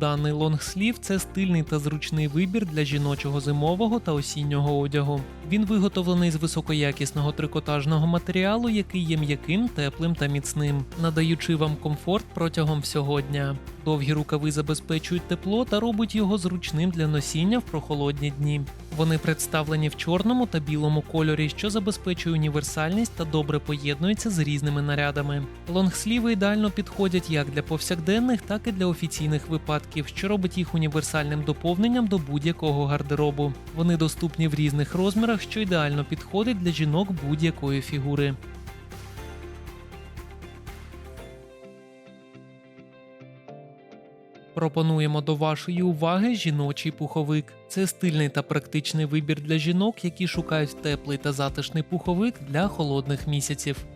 Даний лонгслів це стильний та зручний вибір для жіночого зимового та осіннього одягу. Він виготовлений з високоякісного трикотажного матеріалу, який є м'яким, теплим та міцним, надаючи вам комфорт протягом всього дня. Довгі рукави забезпечують тепло та робить його зручним для носіння в прохолодні дні. Вони представлені в чорному та білому кольорі, що забезпечує універсальність та добре поєднуються з різними нарядами. Лонгсліви ідеально підходять як для повсякденних, так і для офіційних випадків, що робить їх універсальним доповненням до будь-якого гардеробу. Вони доступні в різних розмірах, що ідеально підходить для жінок будь-якої фігури. Пропонуємо до вашої уваги жіночий пуховик. Це стильний та практичний вибір для жінок, які шукають теплий та затишний пуховик для холодних місяців.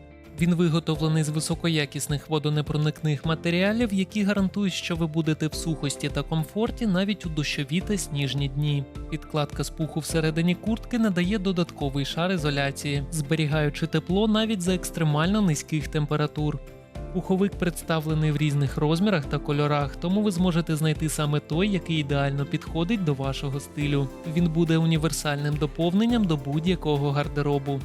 Він виготовлений з високоякісних водонепроникних матеріалів, які гарантують, що ви будете в сухості та комфорті навіть у дощові та сніжні дні. Підкладка з пуху всередині куртки надає додатковий шар ізоляції, зберігаючи тепло навіть за екстремально низьких температур. Пуховик представлений в різних розмірах та кольорах, тому ви зможете знайти саме той, який ідеально підходить до вашого стилю. Він буде універсальним доповненням до будь-якого гардеробу.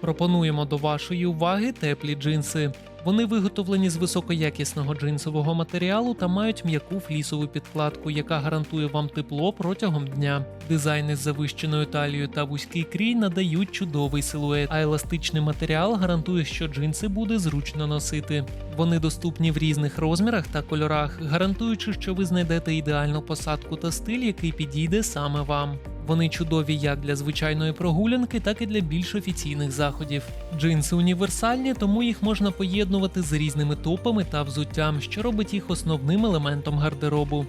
Пропонуємо до вашої уваги теплі джинси. Вони виготовлені з високоякісного джинсового матеріалу та мають м'яку флісову підкладку, яка гарантує вам тепло протягом дня. Дизайни з завищеною талією та вузький крій надають чудовий силует, а еластичний матеріал гарантує, що джинси буде зручно носити. Вони доступні в різних розмірах та кольорах, гарантуючи, що ви знайдете ідеальну посадку та стиль, який підійде саме вам. Вони чудові як для звичайної прогулянки, так і для більш офіційних заходів. Джинси універсальні, тому їх можна поєднувати з різними топами та взуттям, що робить їх основним елементом гардеробу.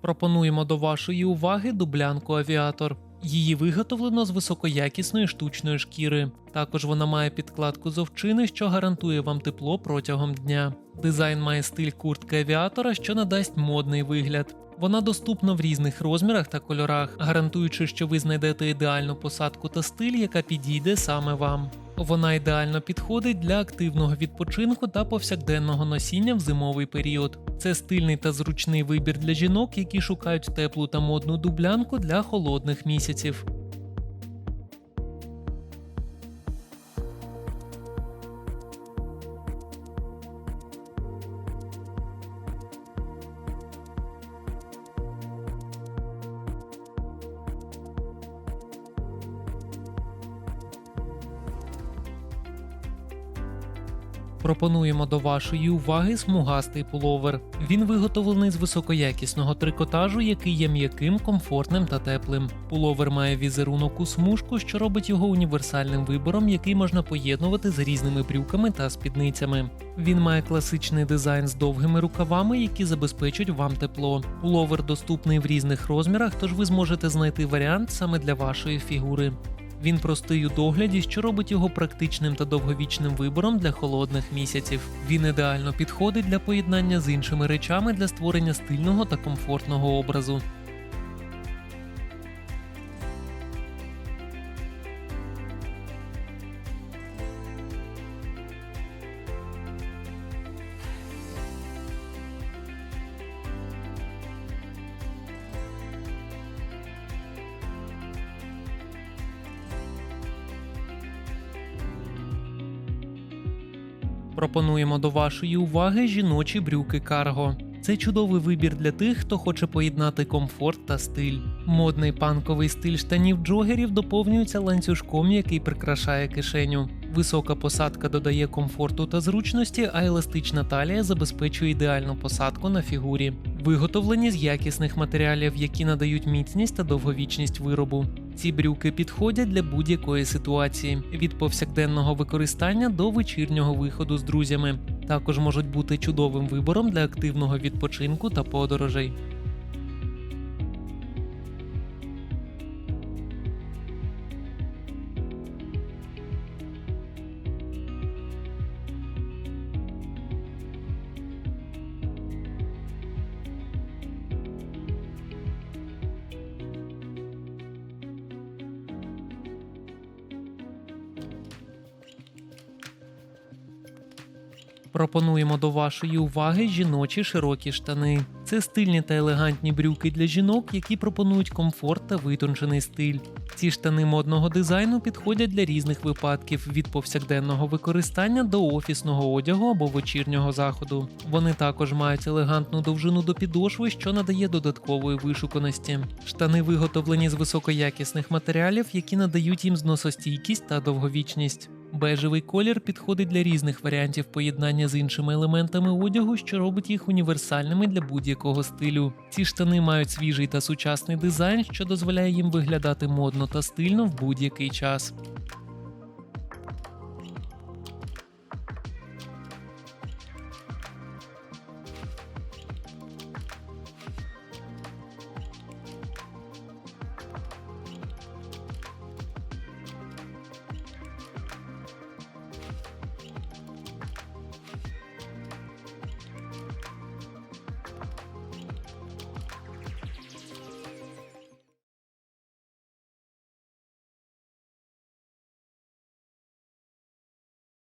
Пропонуємо до вашої уваги дублянку авіатор. Її виготовлено з високоякісної штучної шкіри. Також вона має підкладку з овчини, що гарантує вам тепло протягом дня. Дизайн має стиль куртки авіатора, що надасть модний вигляд. Вона доступна в різних розмірах та кольорах, гарантуючи, що ви знайдете ідеальну посадку та стиль, яка підійде саме вам. Вона ідеально підходить для активного відпочинку та повсякденного носіння в зимовий період. Це стильний та зручний вибір для жінок, які шукають теплу та модну дублянку для холодних місяців. Пропонуємо до вашої уваги смугастий пуловер. Він виготовлений з високоякісного трикотажу, який є м'яким, комфортним та теплим. Пуловер має візерунок у смужку, що робить його універсальним вибором, який можна поєднувати з різними брюками та спідницями. Він має класичний дизайн з довгими рукавами, які забезпечують вам тепло. Пуловер доступний в різних розмірах, тож ви зможете знайти варіант саме для вашої фігури. Він простий у догляді, що робить його практичним та довговічним вибором для холодних місяців. Він ідеально підходить для поєднання з іншими речами для створення стильного та комфортного образу. Пропонуємо до вашої уваги жіночі брюки карго. Це чудовий вибір для тих, хто хоче поєднати комфорт та стиль. Модний панковий стиль штанів джогерів доповнюється ланцюжком, який прикрашає кишеню. Висока посадка додає комфорту та зручності, а еластична талія забезпечує ідеальну посадку на фігурі. виготовлені з якісних матеріалів, які надають міцність та довговічність виробу. Ці брюки підходять для будь-якої ситуації від повсякденного використання до вечірнього виходу з друзями. Також можуть бути чудовим вибором для активного відпочинку та подорожей. Пропонуємо до вашої уваги жіночі широкі штани. Це стильні та елегантні брюки для жінок, які пропонують комфорт та витончений стиль. Ці штани модного дизайну підходять для різних випадків від повсякденного використання до офісного одягу або вечірнього заходу. Вони також мають елегантну довжину до підошви, що надає додаткової вишуканості. Штани виготовлені з високоякісних матеріалів, які надають їм зносостійкість та довговічність. Бежевий колір підходить для різних варіантів поєднання з іншими елементами одягу, що робить їх універсальними для будь-якого стилю. Ці штани мають свіжий та сучасний дизайн, що дозволяє їм виглядати модно та стильно в будь-який час.